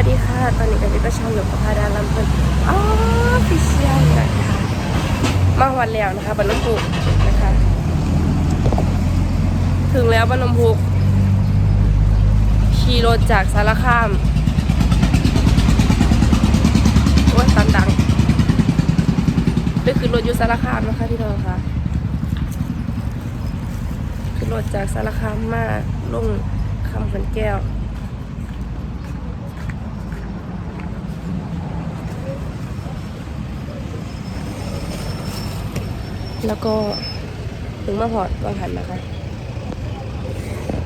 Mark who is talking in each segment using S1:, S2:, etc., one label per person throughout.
S1: วัสดีค่ะ ตอนนี้กันอยู่กับช่องหยกประพาดาลำเพินอ๋อฟิเชียลนะคะมาวันแล้วนะคะบรรลุปุนะคะ ถึงแล้วบรรลุปุขี่รถจากสารคามโอ้ยตันดังไปขึ้นรถอยู่สารคามนะคะพี่น้องค่ะขึ้นรถจากสารคามมาลงคำขันแก้ว แล้วก็ถึงมาหอดวางหันนะคะ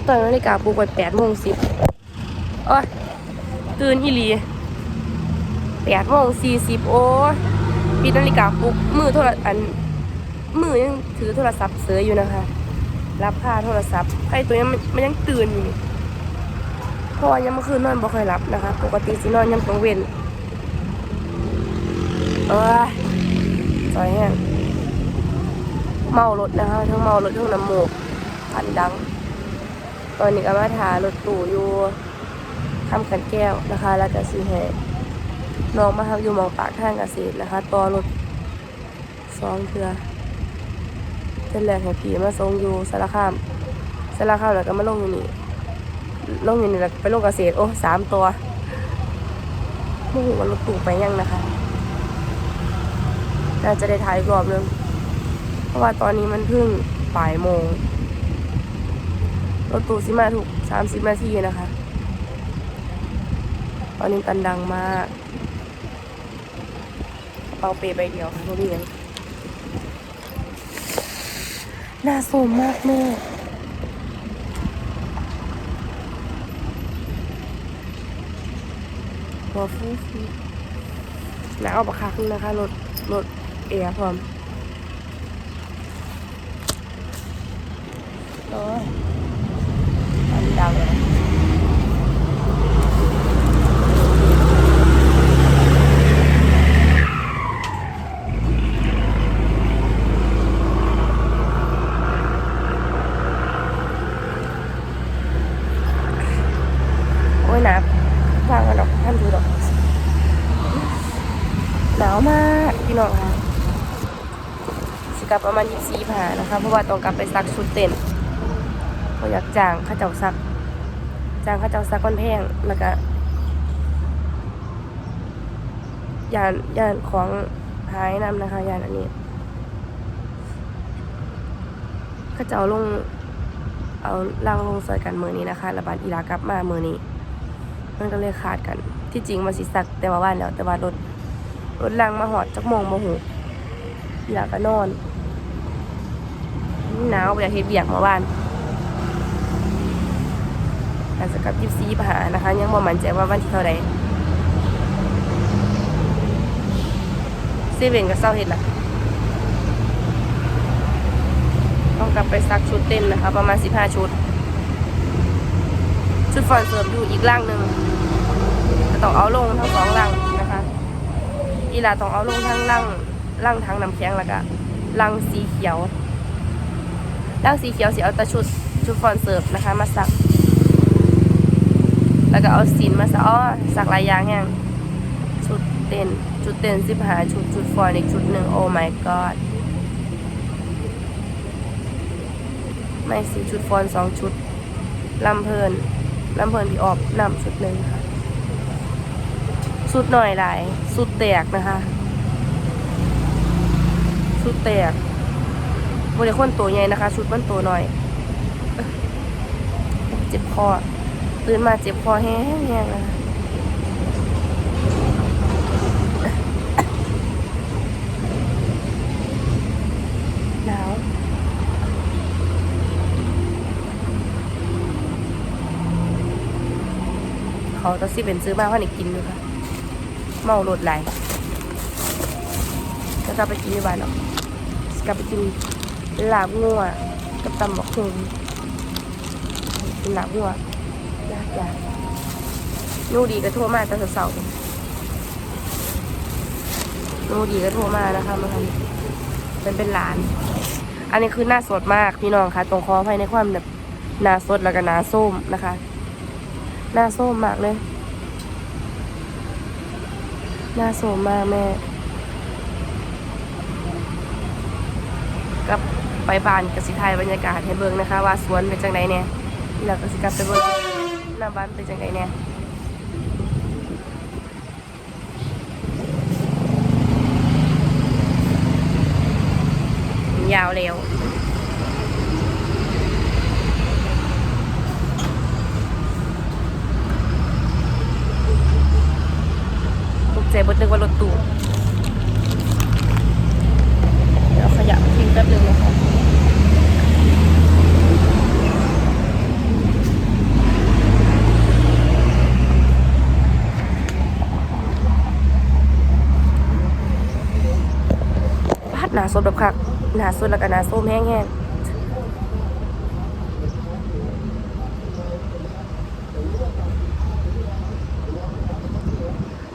S1: ตอนนาฬิกาปลุกไวแปดโมงสิบโอ้ยตื่นอีหลีแปดโมงสี่สิบโอ้ปิดนาฬิกาปลุกมือโทรอันมือยังถือโทรศัพท์เสืออยู่นะคะ รับค่าโทรศัพท์ใครตัวยังมันมันยังตื่นอยู่เพราะว่ายังเมื่อคืนนอนบ่ค่อยหลับนะคะ ปกติสินอนยังต้องเว้นเออจอยแห้ง เมารถนะคะทั้งเมารถทั้งน้ำหมูกพันดัง ตอนนี้ก็มาถารถตู่อยู่ทำขันแก้วนะคะ แล้วก็สีแห่น้องมาทำอยู่มองปากทางเกษตรนะคะต่อรถสองเทือเส้นแรกให้ผีมาส่งอยู่สารคามสารคามแล้วก็มาลงอยู่นี่ลงอยู่นี่แล้วไปลงเกษตรโอ้สามตัวไม่รู้ว่ารถตู่ไปยังนะคะน่าจะได้ถ่ายรอบนึง ราะว่าตอนนี้มันเพิ่งบ่ายโมงรถตู้สิมาถูกสามสิบนาทีนะคะ ตอนนี้กันดังมากเป๋าเปใบเดียวค่ะพวกนี้ยังน่าโซมมากแม่หัวฟูฟูหนาวบักคักนะคะรถรถเอร์พร้อม โอ้ยอันดัง เลยโอ้ยหนักฟังกันดอกท่านดูดอกหนาวมากพี่นองค่ะสกลับประมาณยี่สี่ผ่านะคะ เพราะว่าต้องกลับไปซักชุดเต็นท์ เขาอยากจ้างข้าเจ้าซักจ้างข้าเจ้าซักก้อนแพงแล้วก็ยานยานของหายนำนะคะยานอันนี้ข้าเจ้าลงเอาล่างลงซอยกันมือนี้นะคะระบาดอีลากลับมามือนี้มันก็เลยขาดกัน ที่จริงมาสิซักแต่ว่าว่านแล้วแต่ว่ารถรถล่างมาหอดจักโมงมโหอีลาก็นอนหนาวไปอยากเฮ็ดเบียกมาบ้าน อาจจะกับยิบซีปหานะคะ ยังบ่มั่นใจว่าวันที่เท่าไหร่เซเว่นกับเศร้าเห็ดล่ะต้องกลับไปซักชุดเต้นนะคะ ประมาณ15ชุด ชุดฟอนเสริมอยู่อีกร่างหนึ่งต้องเอาลงทั้งสองร่างนะคะ อีหลาต้องเอาลงทั้งร่างร่างทั้งน้ำแข็งแล้วก็ร่างสีเขียวร่างสีเขียวสีเอาแต่ชุดชุดฟอนเสิร์ฟนะคะ มาซัก แล้วก็เอาสินมาซะอ้อสักหลายอย่างแห้งชุดเต้นชุดเต้นสิบหาชุดชุดฟอนอีกชุดหนึ่งโอ้ my god ไม่สิชุดฟอนสองชุดลำเพลินลำเพลินพี่ออบนำชุดหนึ่งค่ะชุดหน่อยหลายชุดแตกนะคะชุดแตกบริคนตัวใหญ่นะคะ ชุดมันตัวหน่อย เจ็บคอ ตื่นมาเจ็บคอแห้งๆเลยหนาวเขาตอนสิเป็นซื้อมาเพรานี่กินอยู่ค่ะ เมารถไหลแล้วก็ไปกินที่บ้านเนาะกลับไปกินลาบงัวกับตำบักหุ่งกินลาบงัว ยากยากนู่ดีก็โทรมาแต่เสาร์ๆนู่ดีก็โทรมานะคะมาทำเป็นเป็นหลาน อันนี้คือหน้าสดมากพี่น้องคะตรงคอภายในความแบบหน้าสดแล้วก็หน้าส้มนะคะ หน้าส้มมากเลย หน่าโสมมากแม่กับไปบานกสิไทยบรรยากาศให้เบิ่งนะคะ ว่าสวนเป็นจังไดเนี่ยที่เรากสิกับไปเบิ่ง หน้าบ้านเป็นจังไดเนี่ยยาวเร็วตกใจบดนึกว่ารถตู้ เดี๋ยวเอาขยะมาทิ้งแป๊บนึงนะคะ พัด หนาสดแบบคักหนาสดแล้วก็หนาส้มแห้งๆ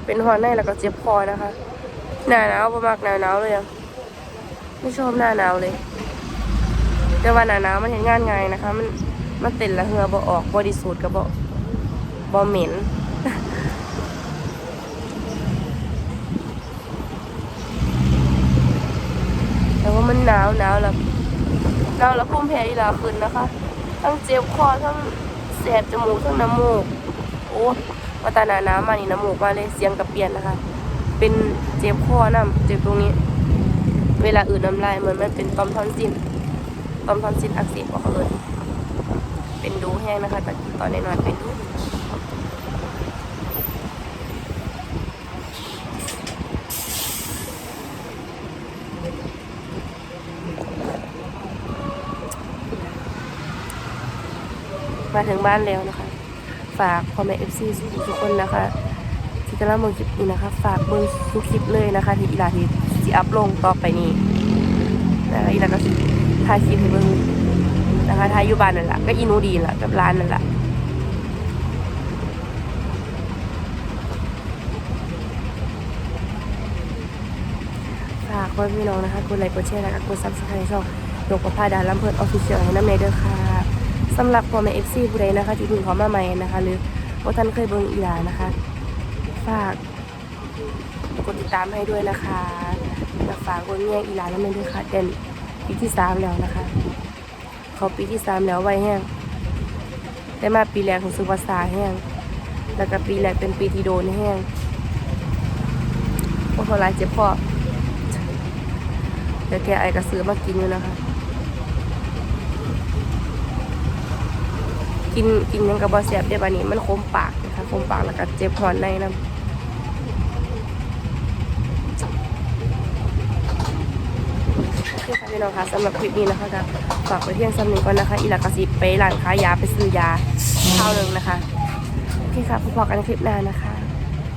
S1: เป็นหัวในแล้วก็เจ็บคอนะคะ หนาหนาวประมากหนาหนาวเลยอะไม่ชอบหน้าหนาวเลย แต่ว่าหนาหนาวมันเห็นงานไงนะคะ มันมันเต็นละเหือบ่ออกบริสุทธิ์กับบ่บ่เหม็น แต่ว่า มันหนาวหนาวแล้วหนาวแล้วพุ่มแพ้อีลาขึ้นนะคะ ทั้งเจ็บคอทั้งแสบจมูกทั้งน้ำมูกโอ้ว่าตาหนาหนาวมานี่น้ำมูกมาเลยเสียงกระเปลี่ยนนะคะ เป็นเจ็บคอน้ำเจ็บตรงนี้ เวลาอื่นน้ำลายเหมือนมันเป็นตอมทอนซินตอมทอนซินอักเสบบอกเขาเลยเป็นดูแห้งนะคะแต่ตอนนี้นอนเป็นดู มาถึงบ้านแล้วนะคะ ฝากพ่อแม่เอฟซีทุกคนนะคะที่กำลังเบิ่งคลิปนี้นะคะ ฝากเบิ่งทุกคลิปเลยนะคะ ที่อีหลาที่สิอัพลงต่อไปนี้นะคะอีหลาก็สิถ่ายคลิปให้เบิ่งนะคะถ่ายอยู่บ้านนั่นแหละก็อีหนูดีนล่ะกับร้านนั่นแหละฝากไว้พี่น้องนะคะกดไลค์กดแชร์แล้วก็กดซับสไครต์ช่องยกประพาดาลำเพิดออฟฟิเชียลให้น้ำเนยเด้อค่ะ สำหรับพ่อแม่เอฟซีผู้ใดนะคะที่เพิ่งข้ามาใหม่นะคะ หรือว่าท่านเคยเบิ่งอีหลานะคะ ฝากกดติดตามให้ด้วยนะคะและฝากวนเมียอีหลานแล้วไม่ด้วยค่ะเด่นปีที่สามแล้วนะคะ เขาปีที่สามแล้วไวแห้งได้มาปีแรกของสุภาษาแห้งแล้วก็ปีแรกเป็นปีที่โดนแห้งโอ้โหหลายเจ็บคอเดี๋ยวแกไอกระสือมากินอยู่นะคะ กินกินยังกับบอเสบเดี๋ยวบันนี้มันคมปากนะคะคมปากแล้วก็เจ็บหอนในน้ำโอเคค่ะพี่น้องคะสำหรับคลิปนี้นะคะก็ฝากไปเที่ยงซ้ำหนึ่งก่อนนะคะ อีหลักกสิไปร้านค้ายาไปซื้อยาข้าวหนึ่งนะคะโอเคค่ะพบกันคลิปหน้านะคะ